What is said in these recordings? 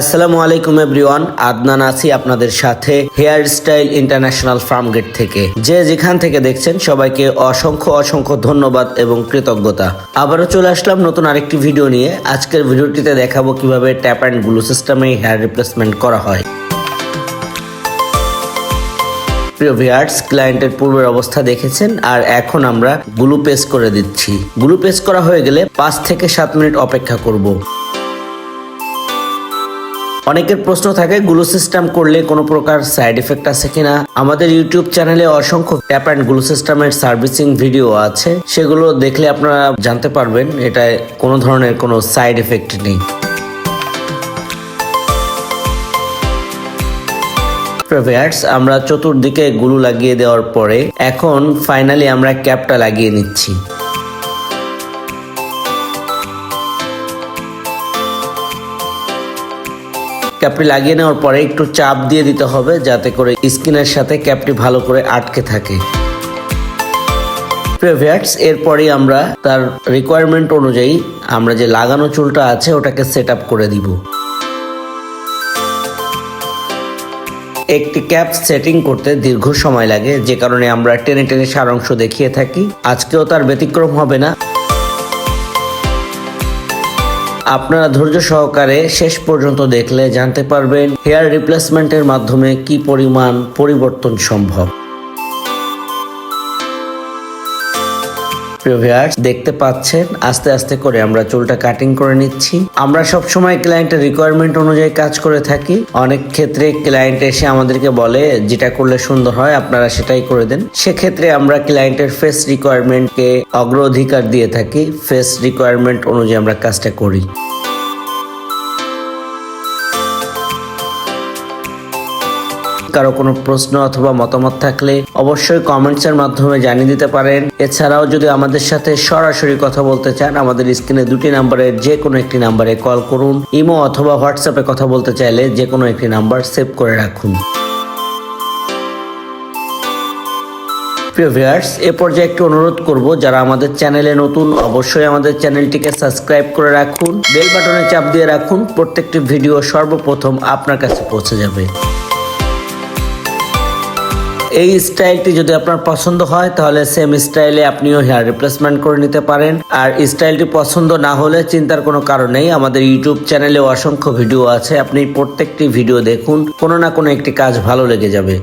আসসালামু আলাইকুম এভরিওয়ান, আদনান আছি আপনাদের সাথে hair style international Farmgate থেকে। যে যেখান থেকে দেখছেন, সবাইকে অসংখ্য অসংখ্য ধন্যবাদ এবং কৃতজ্ঞতা। আবারও চলে আসলাম নতুন আরেকটি ভিডিও নিয়ে। আজকের ভিডিওটিতে দেখাবো কীভাবে ট্যাপ অ্যান্ড গ্লু সিস্টেমে হেয়ার রিপ্লেসমেন্ট করা হয়। প্রিয় ভিয়ার্স ক্লায়েন্টের পূর্বের অবস্থা দেখেছেন, আর এখন আমরা গ্লু পেস্ট করে দিচ্ছি। গ্লু পেস্ট করা হয়ে গেলে পাঁচ থেকে সাত মিনিট অপেক্ষা করব। অনেকের প্রশ্ন থাকে, গ্লু সিস্টেম করলে কোনো প্রকার সাইড এফেক্ট আছে কিনা? আমাদের ইউটিউব চ্যানেলে অসংখ্য ট্যাপ অ্যান্ড গ্লু সিস্টেমের সার্ভিসিং ভিডিও আছে। সেগুলো দেখলে আপনারা জানতে পারবেন এটা কোনো ধরনের কোনো সাইড এফেক্ট নেই। আমরা চতুর্দিকে গুলু লাগিয়ে দেওয়ার পরে এখন ফাইনালি আমরা ক্যাপটা লাগিয়ে নিচ্ছি। ক্যাপটি লাগিয়ে নেওয়ার পরে একটু চাপ দিয়ে দিতে হবে যাতে করে স্কিনের সাথে ক্যাপটি ভালো করে আটকে থাকে। প্রিভিয়ার্স এরপরেই আমরা তার রিকোয়ারমেন্ট অনুযায়ী আমরা যে লাগানো চুলটা আছে ওটাকে সেট করে দিব। একটি ক্যাপ সেটিং করতে দীর্ঘ সময় লাগে, যে কারণে আমরা টেনে টেনে সারাংশ দেখিয়ে থাকি। আজকেও তার ব্যতিক্রম হবে না। আপনারা ধৈর্য সহকারে শেষ পর্যন্ত দেখলে জানতে পারবেন হেয়ার রিপ্লেসমেন্টের মাধ্যমে কি পরিমাণ পরিবর্তন সম্ভব। প্রিয় ভিউয়ার্স, দেখতে পাচ্ছেন আস্তে আস্তে করে আমরা চুলটা কাটিং করে নিচ্ছি। আমরা সব সময় ক্লায়েন্টের রিকোয়ারমেন্ট অনুযায়ী কাজ করে থাকি। অনেক ক্ষেত্রে ক্লায়েন্ট এসে আমাদেরকে বলে যেটা করলে সুন্দর হয় আপনারা সেটাই করে দেন। সেক্ষেত্রে আমরা ক্লায়েন্টের ফেস রিকোয়ারমেন্টকে অগ্রাধিকার দিয়ে থাকি। ফেস রিকোয়ারমেন্ট অনুযায়ী আমরা কাজটা করি। কারও কোনো প্রশ্ন অথবা মতামত থাকলে অবশ্যই কমেন্টসের মাধ্যমে জানিয়ে দিতে পারেন। এছাড়াও যদি আমাদের সাথে সরাসরি কথা বলতে চান, আমাদের স্ক্রিনে দুটি নাম্বারের যে কোনো একটি নাম্বারে কল করুন, ইমো অথবা হোয়াটসঅ্যাপে কথা বলতে চাইলে যে কোনো একটি নাম্বার সেভ করে রাখুন। প্রিয় ভিউয়ার্স এ পর্যায়ে একটু অনুরোধ করব, যারা আমাদের চ্যানেলে নতুন, অবশ্যই আমাদের চ্যানেলটিকে সাবস্ক্রাইব করে রাখুন। বেল বাটনে চাপ দিয়ে রাখুন, প্রত্যেকটি ভিডিও সর্বপ্রথম আপনার কাছে পৌঁছে যাবে। এই স্টাইলটি যদি আপনার পছন্দ হয়, তাহলে সেম স্টাইলে আপনিও হেয়ার রিপ্লেসমেন্ট করে নিতে পারেন। আর স্টাইলটি পছন্দ না হলে চিন্তার কোনো কারণ নেই, আমাদের ইউটিউব চ্যানেলে অসংখ্য ভিডিও আছে, আপনি প্রত্যেকটি ভিডিও দেখুন, কোনো না কোনো একটি কাজ ভালো লেগে যাবে।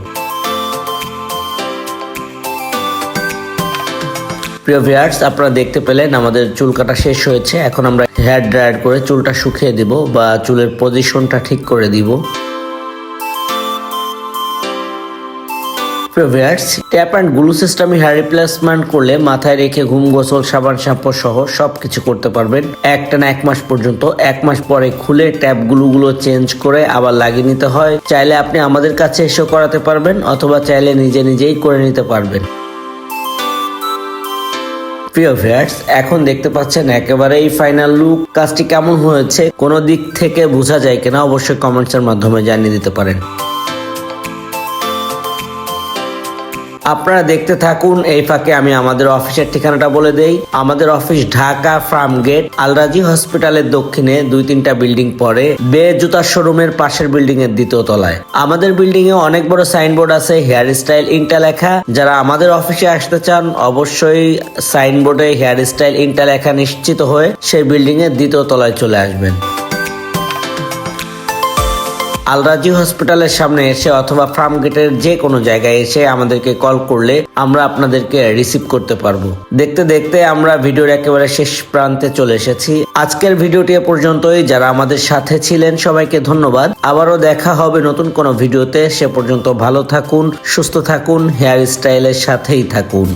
প্রিয় ভিয়ার্স আপনারা দেখতে পেলেন আমাদের চুল কাটা শেষ হয়েছে, এখন আমরা হেয়ার ড্রায়ার করে চুলটা শুকিয়ে দিব বা চুলের পজিশনটা ঠিক করে দিব। প্রিভিয়ার্স ট্যাপ অ্যান্ড গ্লু সিস্টেমে হেয়ার রিপ্লেসমেন্ট করলে মাথায় রেখে ঘুম, গোসল, সাবান, শ্যাম্পু সহ সবকিছু করতে পারবেন। একটা না এক মাস পর্যন্ত। এক মাস পরে খুলে ট্যাপ চেঞ্জ করে আবার লাগিয়ে নিতে হয়। চাইলে আপনি আমাদের কাছে এসেও করাতে পারবেন অথবা চাইলে নিজে নিজেই করে নিতে পারবেন। প্রিয় ভিউয়ার্স এখন দেখতে পাচ্ছেন একেবারেই ফাইনাল লুক কাজটি কেমন হয়েছে, কোনো দিক থেকে বোঝা যায় কিনা অবশ্যই কমেন্টসের মাধ্যমে জানিয়ে দিতে পারেন। আপনারা দেখতে থাকুন, এই ফাঁকে আমি আমাদের অফিসের ঠিকানাটা বলে দেই। আমাদের অফিস ঢাকা ফার্ম গেট, আলরাজি হসপিটালের দক্ষিণে দুই তিনটা বিল্ডিং পরে বে জুতার শোরুমের পাশের বিল্ডিং এর দ্বিতীয় তলায়। আমাদের বিল্ডিং এ অনেক বড় সাইনবোর্ড আছে, হেয়ার স্টাইল ইন্টা লেখা। যারা আমাদের অফিসে আসতে চান, অবশ্যই সাইনবোর্ডে হেয়ার স্টাইল ইন্টা লেখা নিশ্চিত হয়ে সেই বিল্ডিং এর দ্বিতীয় তলায় চলে আসবেন। আলরাজি হসপিটালের সামনে এসে অথবা ফার্ম গেটের যে কোনো জায়গায় এসে আমাদেরকে কল করলে আমরা আপনাদেরকে রিসিভ করতে পারব। দেখতে দেখতে আমরা ভিডিওর একেবারে শেষ প্রান্তে চলে এসেছি। আজকের ভিডিওটি পর্যন্তই। যারা আমাদের সাথে ছিলেন, সবাইকে ধন্যবাদ। আবারও দেখা হবে নতুন কোনো ভিডিওতে। সে পর্যন্ত ভালো থাকুন, সুস্থ থাকুন হেয়ার স্টাইলের সাথেই থাকুন।